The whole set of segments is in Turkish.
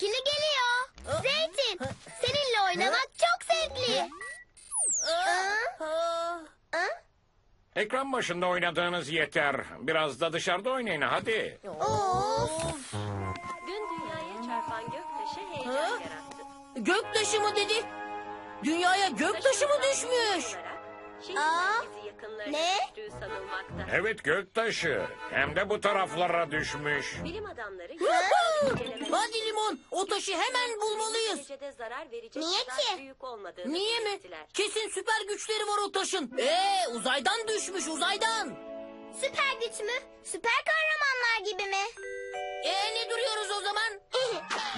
ikili geliyor. Zeytin, seninle oynamak çok zevkli. Ekran başında oynadığınız yeter. Biraz da dışarıda oynayın hadi. Of! Gün dünyaya çarpan göktaşı heyecan yarattı. Göktaşı mı dedi? Dünyaya göktaşı mı düşmüş? Aa yakınlarına ne? düştüğü sanılmakta. Evet göktaşı. Hem de bu taraflara düşmüş. Bilim adamları Hadi limon o taşı hemen bulmalıyız. Derecede zarar verecek Niye kadar ki? büyük olmadığını Niye mi? belirttiler. Kesin süper güçleri var o taşın. Ee uzaydan düşmüş uzaydan. Süper güç mü? Süper kahramanlar gibi mi? Ee ne duruyoruz o zaman?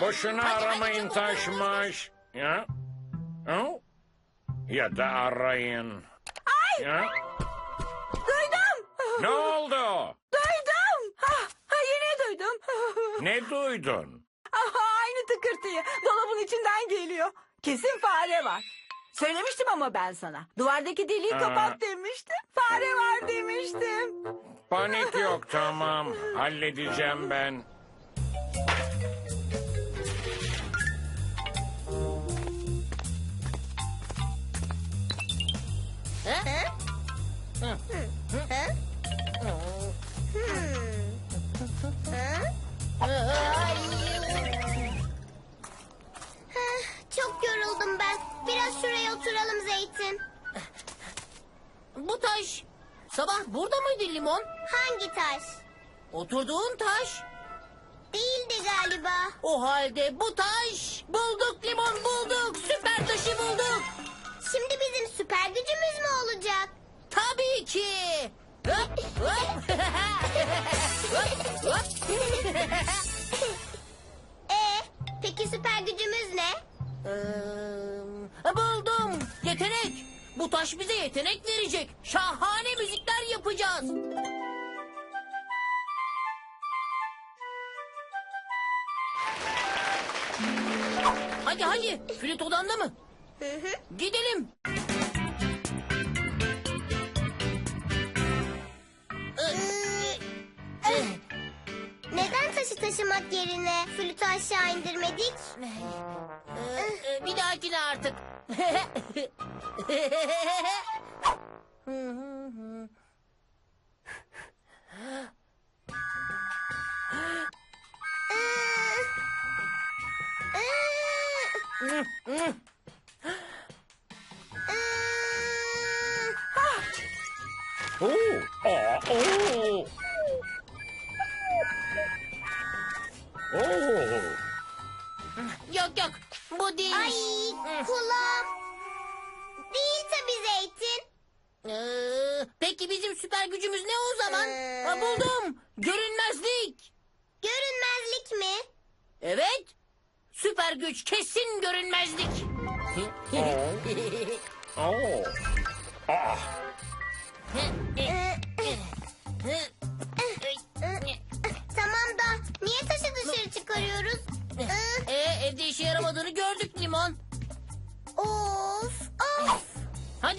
Boşuna Hadi, hadi, aramayın çabuk, taşmaş. Ya? Ha? Ya da arayın. Ya? Ne oldu? Duydum. Ha, ha, yine duydum. Ne duydun? Aha, aynı tıkırtıyı. Dolabın içinden geliyor. Kesin fare var. Söylemiştim ama ben sana. Duvardaki deliği kapat demiştim. Fare var demiştim. Panik yok tamam. Halledeceğim ben. Biraz şuraya oturalım Zeytin. Bu taş sabah burada mıydı limon? Hangi taş? Oturduğun taş. Değildi galiba. O halde bu taş. Bulduk limon bulduk. Süper taşı bulduk. Şimdi bizim süper gücümüz mü olacak? Tabii ki. Hop, hop. Hop, hop. Ee, peki süper gücümüz ne? Ee. Yetenek. Bu taş bize yetenek verecek. Şahane müzikler yapacağız. Hadi hadi. Flüt odanda mı? Gidelim. Taşımak yerine flütü aşağı indirmedik? Ee, bir dahakine artık. Ee, ee, Oo, aa, oo. Oo. yok yok. Bu Ay değilmiş. kulağım. Değil tabii Zeytin. Ee, peki bizim süper gücümüz ne o zaman? Ee. Ha, buldum. Görünmezlik. Görünmezlik mi? Evet. Süper güç kesin görünmezlik. Oo. Aa, Ee,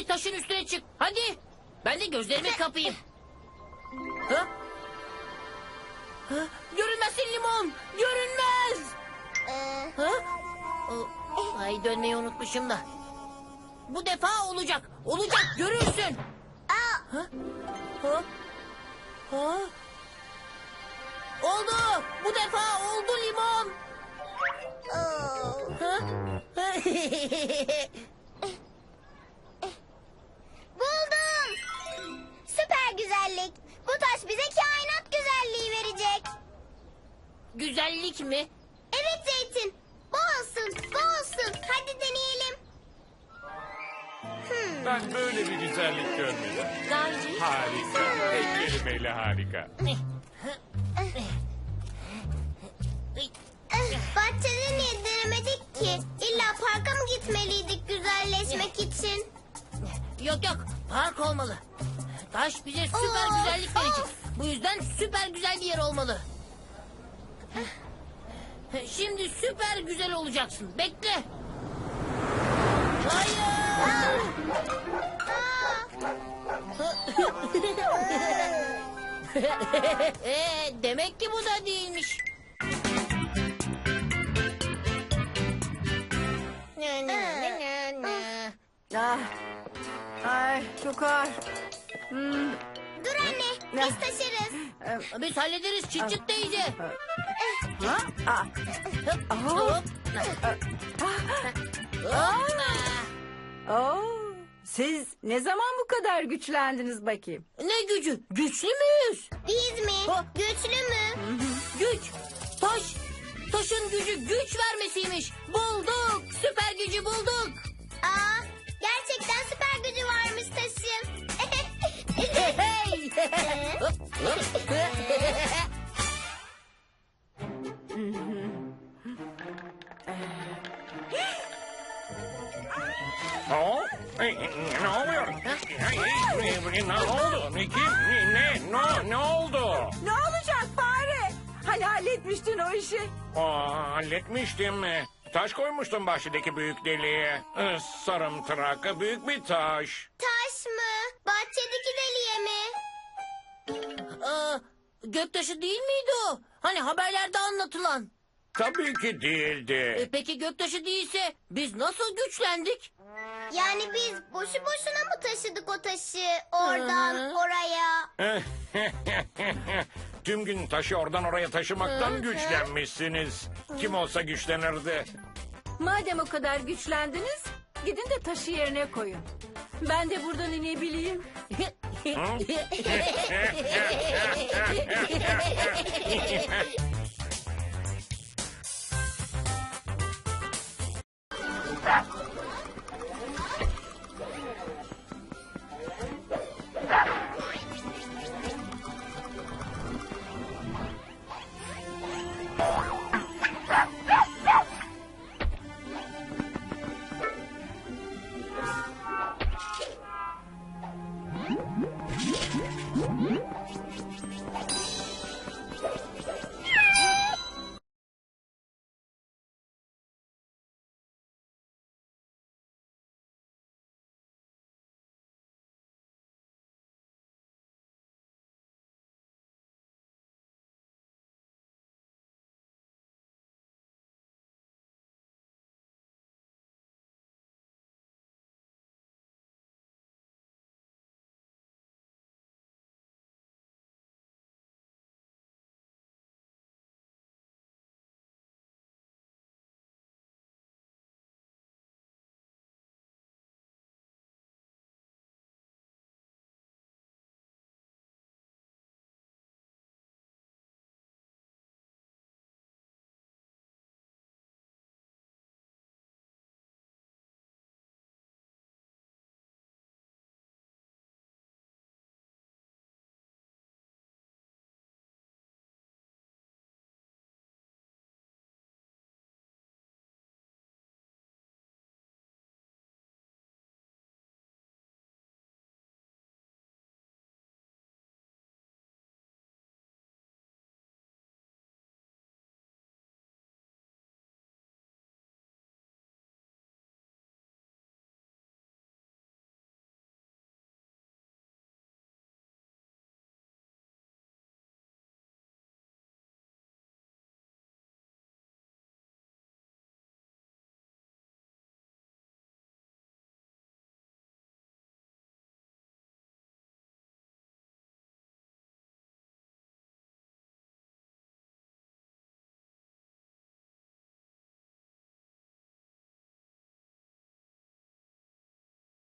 Hadi taşın üstüne çık. Hadi. Ben de gözlerimi kapayım. Ha? Ha? Görünmezsin limon. Görünmez. Ee, Ha? O- Ay dönmeyi unutmuşum da. Bu defa olacak. Olacak görürsün. aa, Ha? Ha? Oldu. Bu defa oldu limon. Ha? Mi? Evet Zeytin. Bu olsun, bu olsun. Hadi deneyelim. Hmm. ben böyle bir güzellik görmedim. Naci, Harika. Tek kelimeyle harika. Eh, Bahçede niye denemedik ki? İlla parka mı gitmeliydik güzelleşmek için? Yok yok park olmalı. Taş bize süper Of, güzellik verecek. of. Bu yüzden süper güzel bir yer olmalı. Şimdi süper güzel olacaksın. Bekle. Hayır. ee, demek ki bu da değilmiş. Ne, ne, ne, Ah. Ay çok ağır. Hmm. Dur anne biz taşırız. Biz hallederiz Çıt Çıt teyze. Ha? Ah. Hop. Oo. Siz ne zaman bu kadar güçlendiniz bakayım? Ne gücü? Güçlü müyüz? Biz mi? Ha? Güçlü mü? Güç. Taş. Taşın gücü güç vermesiymiş. Bulduk. Süper gücü bulduk. Aa, gerçekten süper gücü varmış taşın. Ne oldu? Ne kim? Ne ne ne, ne oldu? Ne olacak fare? Hani halletmiştin o işi. Aa, halletmiştim. Taş koymuştum bahçedeki büyük deliğe. Ee, Sarımtırak büyük bir taş. Taş mı? Bahçedeki deliye mi? Aa, göktaşı değil miydi o? Hani haberlerde anlatılan. Tabii ki E, değildi. peki göktaşı değilse biz nasıl güçlendik? Yani biz boşu boşuna mı taşıdık o taşı oradan Hı. oraya? Tüm gün taşı oradan oraya taşımaktan güçlenmişsiniz. Kim olsa güçlenirdi. Madem o kadar güçlendiniz, gidin de taşı yerine koyun. Ben de buradan inebileyim.